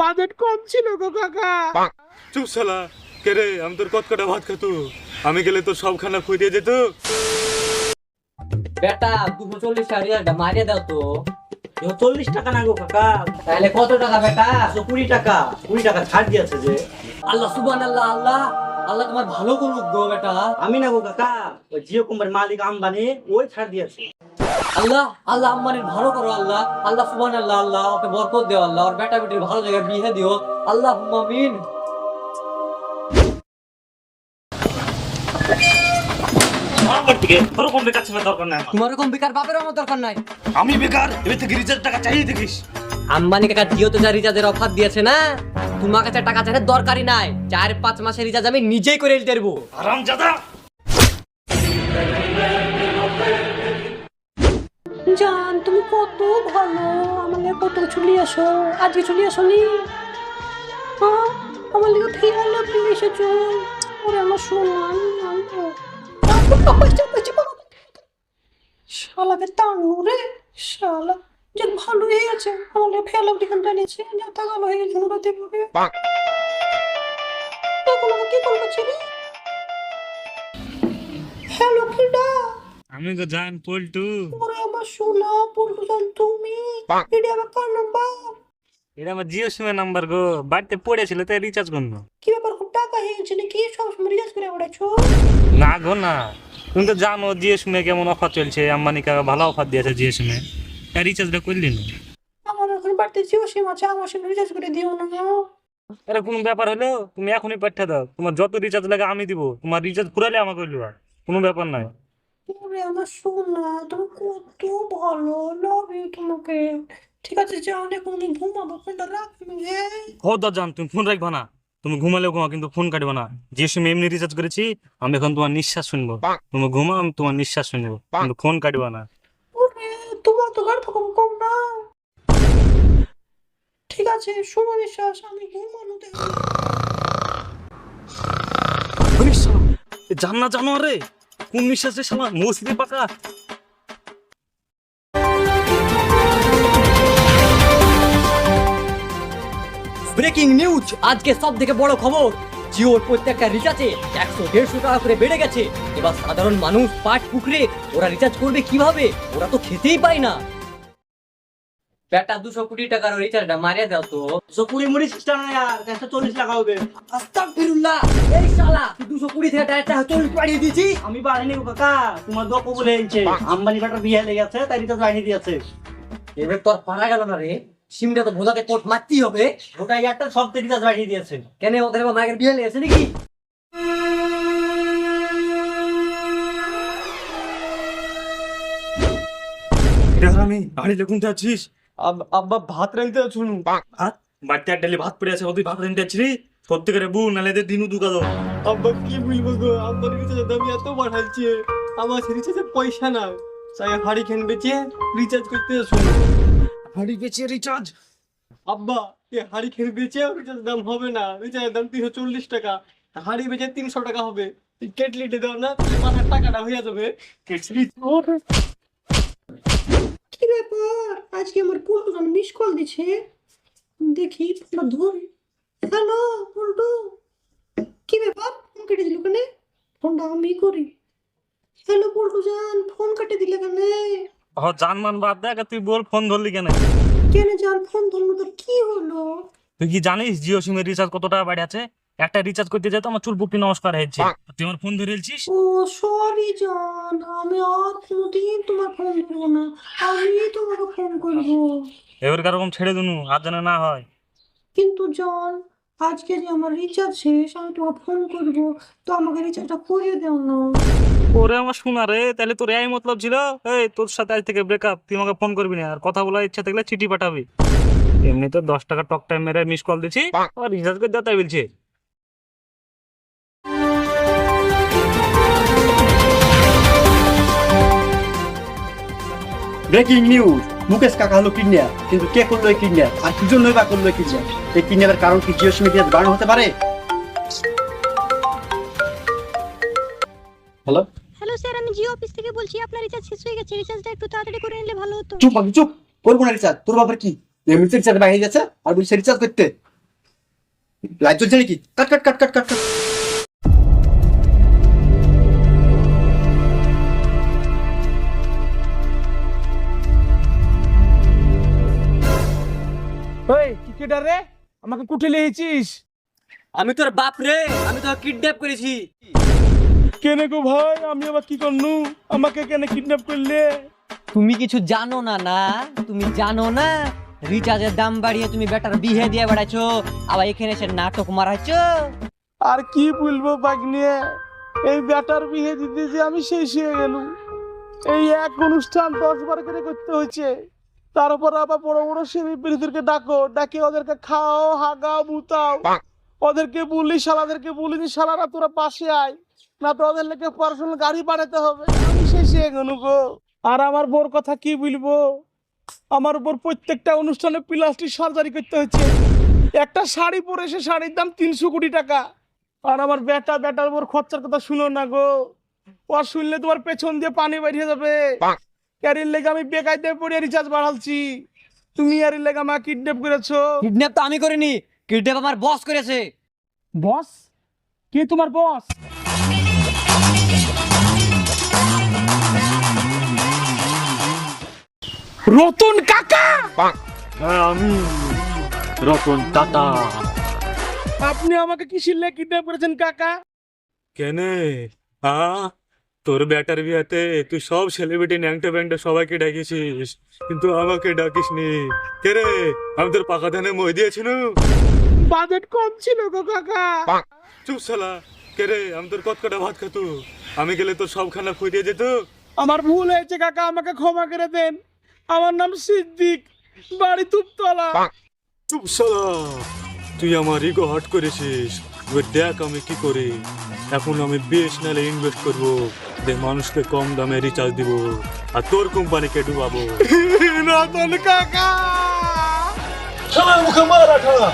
Budget কম ছিল গো কাকা। চুপ শালা। কে রে আমি তোর কত কটা ভাত খাতু? আমি গেলে তোর সব খানা ফুরিয়ে যেত। বেটা দুশো চল্লিশ টাকা মারিয়ে দাও তো। চল্লিশ টাকা না গো কাকা। তাহলে কত টাকা বেটা? কুড়ি টাকা। কুড়ি টাকা ছাড় দিয়েছে যে। আল্লাহ সুবান আল্লাহ। আল্লাহ আল্লাহ তোমার ভালো করুক গো বেটা। আমি না গো কাকা। ওই জিও কোম্পানির মালিক আম্বানি ওই ছাড় দিয়েছে। আল্লাহ আল্লাহ আম্মানির ভালো করো আল্লাহ। আল্লাহ সুবান আল্লাহ আল্লাহ ওকে বরকত দিও আল্লাহ। ওর বেটা বেটির ভালো জায়গায় বিয়ে দিও। আল্লাহ নাই আমি বেকার এবার থেকে রিচার্জ টাকা চাইয়ে দেখিস। আম্বানি কাকা জিও তো যা রিচার্জের অফার দিয়েছে না? তোমার কাছে টাকা চাইলে দরকারই নাই। চার পাঁচ মাসের রিচার্জ আমি নিজেই করে দিতে পারব। আরাম জান তুমি কত ভালো। আমাদের কত চলে আসো। আজকে চলে আসো নি হ্যাঁ আমার লিগে ফিরে লাগবে এসেছ। ওরে আমার সোনা শালাকে টানো রে শালা। যে ভালো হয়ে গেছে। আমাদের ফেলা দিকে টানিয়েছে। যা তাগালো হয়ে গেছে ওরা দেবো এখন আমি কি করব ছেলে? হ্যালো কিডা। আমি তো জান পল্টু। ওরে আমার সোনা পল্টু জান তুমি। এটা আমার কার নাম্বার এটা আমার জিও সিমের নাম্বার গো বাড়িতে পড়েছিল তাই রিচার্জ করব কি ব্যাপার খুব টাকা হয়ে গেছে নাকি? সবসময় রিচার্জ করে না গো না তুমি তো জানো জিও সিমে কেমন অফার চলছে আম্বানি কাকা ভালো অফার দিয়েছে জিও সিমে। তাই রিচার্জটা করলি না? আমার এখন বাড়িতে জিও সিম আছে আমার সিম রিচার্জ করে দিও না। আরে কোনো ব্যাপার হলো? তুমি এখনই পাঠিয়ে দাও। তোমার যত রিচার্জ লাগে আমি দিব। তোমার রিচার্জ পুরালে আমাকে করলি কোনো ব্যাপার নাই। ওরে আমার সোনা তুমি কত ভালো লাভ ইউ তোমাকে। ঠিক আছে যাও আমি ঘুমাবো ফোনটা রাখবি হ্যাঁ? হো জান তুমি ফোন রাখবা না। তুমি ঘুমালেও ঘুমা কিন্তু ফোন কাটবে না। যে সময় এমনি রিচার্জ করেছি আমি এখন তোমার নিঃশ্বাস শুনব। তুমি ঘুমা আমি তোমার নিঃশ্বাস শুনব। কিন্তু ফোন কাটবে না। ওরে তোমার তো গাড়ি কম কম না। ঠিক আছে শোনো নিঃশ্বাস আমি ঘুমানো দেখো জান না জানো রে। কোন নিঃশ্বাস শালা মসজিদে পাকা ব্রেকিং নিউজ আজকে সব থেকে বড় খবর। জিওর প্রত্যেকটা রিচার্জে একশো দেড়শো টাকা করে বেড়ে গেছে। এবার সাধারণ মানুষ পাট পুকুরে ওরা রিচার্জ করবে কীভাবে? ওরা তো খেতেই পায় না। বেটা দুশো কোটি টাকার রিচার্জটা মারিয়ে দাও তো। দুশো কুড়ি মুড়ি সিস্টেম না একশো চল্লিশ টাকা হবে। এই শালা দুশো কুড়ি থেকে টাকা চল্লিশ বাড়িয়ে দিয়েছি, আমি বাড়িনি কাকা, তোমার দোয়া কবুল হয়েছে আম্বানি বেটার বিয়ে লেগে গেছে, তাই রিচার্জ বাড়িয়ে দিয়েছে। এবার পারা গেল না রে, সিমটা তো কোট মারতেই হবে। ওটা একটা সব রিচার্জ বাড়িয়ে দিয়েছে। কেন ওদের মায়ের বিয়ে লেগেছে নাকি? আমি বাড়িতে কোনটা আছিস? আব্বা ভাত রাখতে শুনুন ভাত বাড়িতে এক ডালি ভাত পড়ে আছে ওদের ভাত রাখতে আছিস সত্যি করে বউ নালে এদের দিনু দুকা দাও। আব্বা কি বলব গো? আব্বার রিচার্জের দাম এত বাড়াইছে আমার সে রিচার্জের পয়সা না তাই হাড়ি খেন বেচে রিচার্জ করতে শুনুন হাড়ি বেচে রিচার্জ আব্বা এ হাড়ি খেন বেচে রিচার্জ দাম হবে না। রিচার্জের দাম তিনশো চল্লিশ টাকা। হাড়ি বেচে তিনশো টাকা হবে। কেটলিটে দাও না তাহলে মাথার টাকাটা হয়ে যাবে। কেটলি ব্যাপার আজকে আমার পল্টু জান মিস কল দিছে। দেখি ফোনটা ধরি হ্যালো পল্টু। কি ব্যাপার ফোন কেটে দিল কেন? ফোনটা আমি করি। হ্যালো পল্টু জান ফোন কেটে দিলে কেন? হ জান মান বাদ দেখ তুই বল ফোন ধরলি কেন? কেন জান ফোন ধরলো তোর কি হলো? তুই কি জানিস জিও সিমের রিচার্জ কত টাকা বাড়ি আছে? একটা রিচার্জ করতে যেত আমার চুল পুকটি নমস্কার হয়েছে। তুই আমার ফোন ধরে এলছিস ও সরি জান আমি আর কোনোদিন তোমার ফোন করব না। আমি তোমাকে ফোন করব। এবার কারকম ছেড়ে দিনু আর যেন না হয়। কিন্তু জান আজকে যে আমার রিচার্জ শেষ আমি তোমাকে ফোন করব। তো আমাকে রিচার্জটা করিয়ে দাও না। ওরে আমার শোনা রে তাহলে তোর এই মতলব ছিল? এই তোর সাথে আজ থেকে ব্রেকআপ তুই আমাকে ফোন করবি না। আর কথা বলার ইচ্ছা থাকলে চিঠি পাঠাবি। এমনি তো দশ টাকা টক টাইম মেরে মিস কল দিছি আর রিচার্জ করে দাও তাই বলছে। Breaking news. মুকেশ কাকা হলো কিডন্যাপ কিন্তু কে করল এই কিডন্যাপ? আর কি জন্যই বা করল এই কিডন্যাপ? এই কিডন্যাপের কারণ কি জিও সিমে বাড়ানো হতে পারে? হ্যালো? হ্যালো স্যার আমি জিও অফিস থেকে বলছি আপনার রিচার্জ শেষ হয়ে গেছে রিচার্জটা একটু তাড়াতাড়ি করে নিলে ভালো হতো। চুপ চুপ। করব না রিচার্জ। তোর বাবার কি? এমনিতে রিচার্জ বাইরে গেছে আর বলছে রিচার্জ করতে। লাইট চলছে নাকি? কাট কাট কাট কাট কাট। কাট রে আমাকে কুঠে লিয়েছিস আমি তোর বাপ রে আমি তোকে কিডন্যাপ করেছি। কেনে গো ভাই? আমি আবার কি করনু? আমাকে কেন কিডন্যাপ করলে? তুমি কিছু জানো না না? তুমি জানো না? রিচার্জের দাম বাড়িয়ে তুমি বেটার বিহে দিয়ে বেড়াইছো আবার এখানে এসে নাটক মারাইছো? আর কি বলব বাগ নিয়ে এই ব্যাটার বিহে দিতে যে আমি শেষ হয়ে গেলুম। এই এক অনুষ্ঠান দশ বার করে করতে হয়েছে। তার উপর আবার বড় বড় সেলিব্রিটিদেরকে ডাকো ডাকে ওদেরকে খাও হাগাও বুতাও ওদেরকে বলি শালাদেরকে বলি যে শালারা তোরা পাশে আয়। না তো ওদের লেগে পার্সোনাল গাড়ি বাড়াতে হবে। আমি শেষ গেলু গো। আর আমার বোর কথা কি বলব? আমার উপর প্রত্যেকটা অনুষ্ঠানে প্লাস্টিক সার্জারি করতে হচ্ছে। একটা শাড়ি পরে সে শাড়ির দাম তিনশো কোটি টাকা। আর আমার বেটা বেটার উপর খরচার কথা শুনো না গো। ও শুনলে তোমার পেছন দিয়ে পানি বেরিয়ে যাবে। ক্যারির লেগে আমি বেকায়দে পড়ে রিচার্জ বাড়ালছি। তুমি আর লেগে আমাকে কিডন্যাপ করেছ। কিডন্যাপ তো আমি করিনি কিডন্যাপ আমার বস করেছে। বস কে তোমার বস রতন কাকা? হ্যাঁ আমি রতন টাটা। আপনি আমাকে কিসের লেগে কিডন্যাপ করেছেন কাকা? কেনে? হ্যাঁ? তোর ব্যাটার বিয়াতে তুই সব সেলিব্রিটি ন্যাংটা ব্যাংটা সবাইকে ডাকিছিস কিন্তু আমাকে ডাকিস নি কে রে? আমি তোর পাকা ধানে মই দিয়েছি না। বাজেট কম ছিল গো কাকা। চুপ শালা। কে রে? আমি তোর কতকটা ভাত খাতু? আমি গেলে তোর সব খানা ফুরিয়ে যেত। আমার ভুল হয়েছে কাকা আমাকে ক্ষমা করে দেন। আমার নাম সিদ্দিক বাড়ি তুপতলা। চুপ শালা। তুই আমার ইগো হার্ট করেছিস। এবার দেখ আমি কি করি। এখন আমি বিএসএনএল ইনভেস্ট করব। যে মানুষকে কম দামে রিচার্জ দিব। আর তোর কোম্পানিকে ডুবাবো। রতন কাকা! সবাই মুখে মারা ঠালা